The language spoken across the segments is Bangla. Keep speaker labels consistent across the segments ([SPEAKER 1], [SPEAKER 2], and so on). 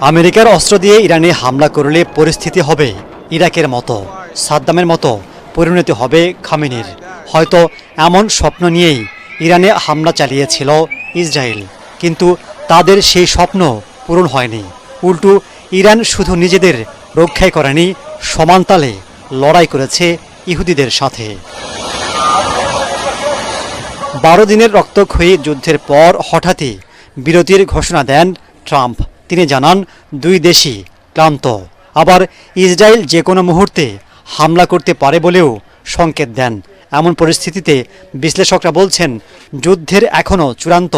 [SPEAKER 1] আমেরিকার অস্ত্র দিয়ে ইরানে হামলা করলে পরিস্থিতি হবে ইরাকের মতো। সাদ্দামের মতো পরিণতি হবে খামেনির। হয়তো এমন স্বপ্ন নিয়েই ইরানে হামলা চালিয়েছিল ইসরায়েল। কিন্তু তাদের সেই স্বপ্ন পূরণ হয়নি। উল্টো, ইরান শুধু নিজেদের রক্ষাই করেনি সমানতালে লড়াই করেছে ইহুদিদের সাথে। বারো দিনের রক্তক্ষয়ী যুদ্ধের পর হঠাৎই বিরতির ঘোষণা দেন ট্রাম্প। তিনি জানান, দুই দেশই ক্লান্ত। আবার ইসরায়েল যে কোনো মুহূর্তে হামলা করতে পারে বলেও সংকেত দেন। এমন পরিস্থিতিতে বিশ্লেষকরা বলছেন, যুদ্ধের এখনও চূড়ান্ত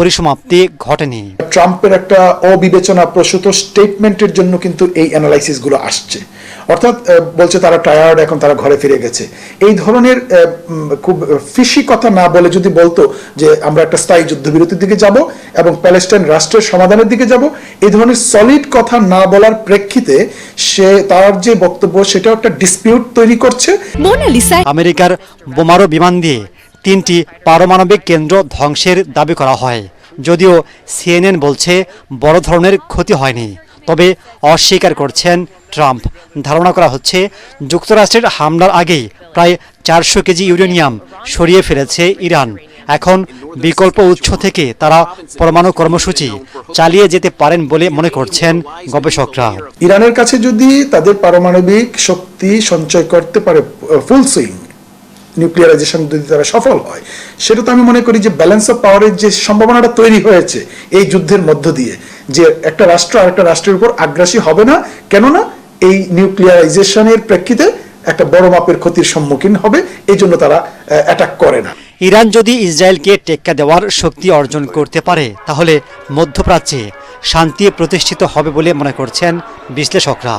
[SPEAKER 1] পরিসমাপ্তি ঘটেনি।
[SPEAKER 2] ট্রাম্পের একটা অবিবেচনা প্রসূত স্টেটমেন্টের জন্য কিন্তু এই অ্যানালাইসিসগুলো আসছে। অর্থাৎ বলছে তারা টায়ার্ড এখন তারা ঘরে ফিরে গেছে। এই ধরনের খুব ফিসি কথা না বলে যদি বলতো যে আমরা একটা স্থায়ী যুদ্ধবিরতির দিকে যাব এবং প্যালেস্টাইন রাষ্ট্রের সমাধানের দিকে যাব এই ধরনের সলিড কথা না বলার প্রেক্ষিতে সে তার যে বক্তব্য সেটাও একটা ডিসপিউট তৈরি করছে।
[SPEAKER 3] মোনালিসা
[SPEAKER 1] আমেরিকার বোমারো বিমান দিয়ে তিনটি পারমাণবিক কেন্দ্র ধ্বংসের দাবি করা হয়। যদিও সিএনএন বলছে বড় ধরনের ক্ষতি হয়নি, তবে অস্বীকার করছেন ট্রাম্প। ধারণা করা হচ্ছে যুক্তরাষ্ট্রের হামলার আগেই প্রায় চারশো কেজি ইউরেনিয়াম সরিয়ে ফেলেছে ইরান। এখন বিকল্প উৎস থেকে তারা পরমাণু কর্মসূচি চালিয়ে যেতে পারেন বলে মনে করছেন গবেষকরা।
[SPEAKER 2] ইরানের কাছে যদি তাদের পারমাণবিক শক্তি সঞ্চয় করতে পারে ফুল সুইং নিউক্লিয়ারাইজেশন যদি তারা সফল হয়, সেটা তো আমি মনে করি যে ব্যালেন্স অফ পাওয়ারের যে সম্ভাবনাটা তৈরি হয়েছে এই যুদ্ধের মধ্য দিয়ে, যে একটা রাষ্ট্র আরেকটা রাষ্ট্রের উপর আগ্রাসী হবে না, কেননা এই নিউক্লিয়ারাইজেশনের প্রেক্ষিতে একটা বড় মাপের ক্ষতির সম্মুখীন হবে, এই জন্য তারা অ্যাটাক করে না।
[SPEAKER 1] ইরান যদি ইসরায়েলকে টেক্কা দেওয়ার শক্তি অর্জন করতে পারে, তাহলে মধ্যপ্রাচ্যে শান্তি প্রতিষ্ঠিত হবে বলে মনে করছেন বিশ্লেষকরা।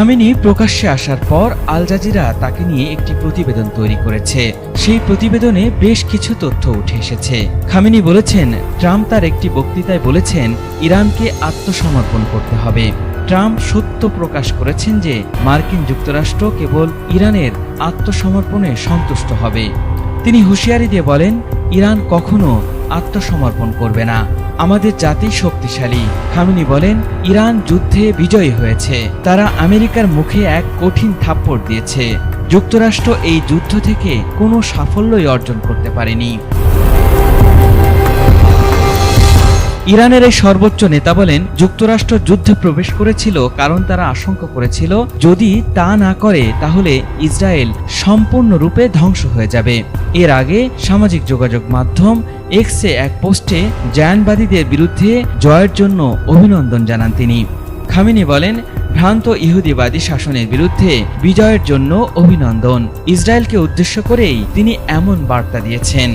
[SPEAKER 4] খামেনি প্রকাশ্যে আসার পর আল জাজিরা তাকে নিয়ে একটি প্রতিবেদন তৈরি করেছে। সেই প্রতিবেদনে বেশ কিছু তথ্য উঠে এসেছে। খামেনি বলেছেন, ট্রাম্প তার একটি বক্তৃতায় বলেছেন, ইরানকে আত্মসমর্পণ করতে হবে। ট্রাম্প সত্য প্রকাশ করেছেন যে, মার্কিন যুক্তরাষ্ট্র কেবল ইরানের আত্মসমর্পণে সন্তুষ্ট হবে। তিনি হুঁশিয়ারি দিয়ে বলেন, ইরান কখনো আত্মসমর্পণ করবে না। আমাদের জাতি শক্তিশালী। খামিনি বলেন, ইরান যুদ্ধে বিজয়ী হয়েছে। তারা আমেরিকার মুখে এক কঠিন থাপ্পড় দিয়েছে। যুক্তরাষ্ট্র এই যুদ্ধ থেকে কোনো সাফল্যই অর্জন করতে পারেনি। ইরানের এই সর্বোচ্চ নেতা বলেন, যুক্তরাষ্ট্র যুদ্ধে প্রবেশ করেছিল কারণ তারা আশঙ্কা করেছিল, যদি তা না করে, তাহলে ইসরায়েল সম্পূর্ণরূপে ধ্বংস হয়ে যাবে। এর আগে সামাজিক যোগাযোগ মাধ্যম এক্সে এক পোস্টে জায়ানবাদীদের বিরুদ্ধে জয়ের জন্য অভিনন্দন জানান তিনি। খামিনি বলেন, ভ্রান্ত ইহুদিবাদী শাসনের বিরুদ্ধে বিজয়ের জন্য অভিনন্দন। ইসরায়েলকে উদ্দেশ্য করেই তিনি এমন বার্তা দিয়েছেন।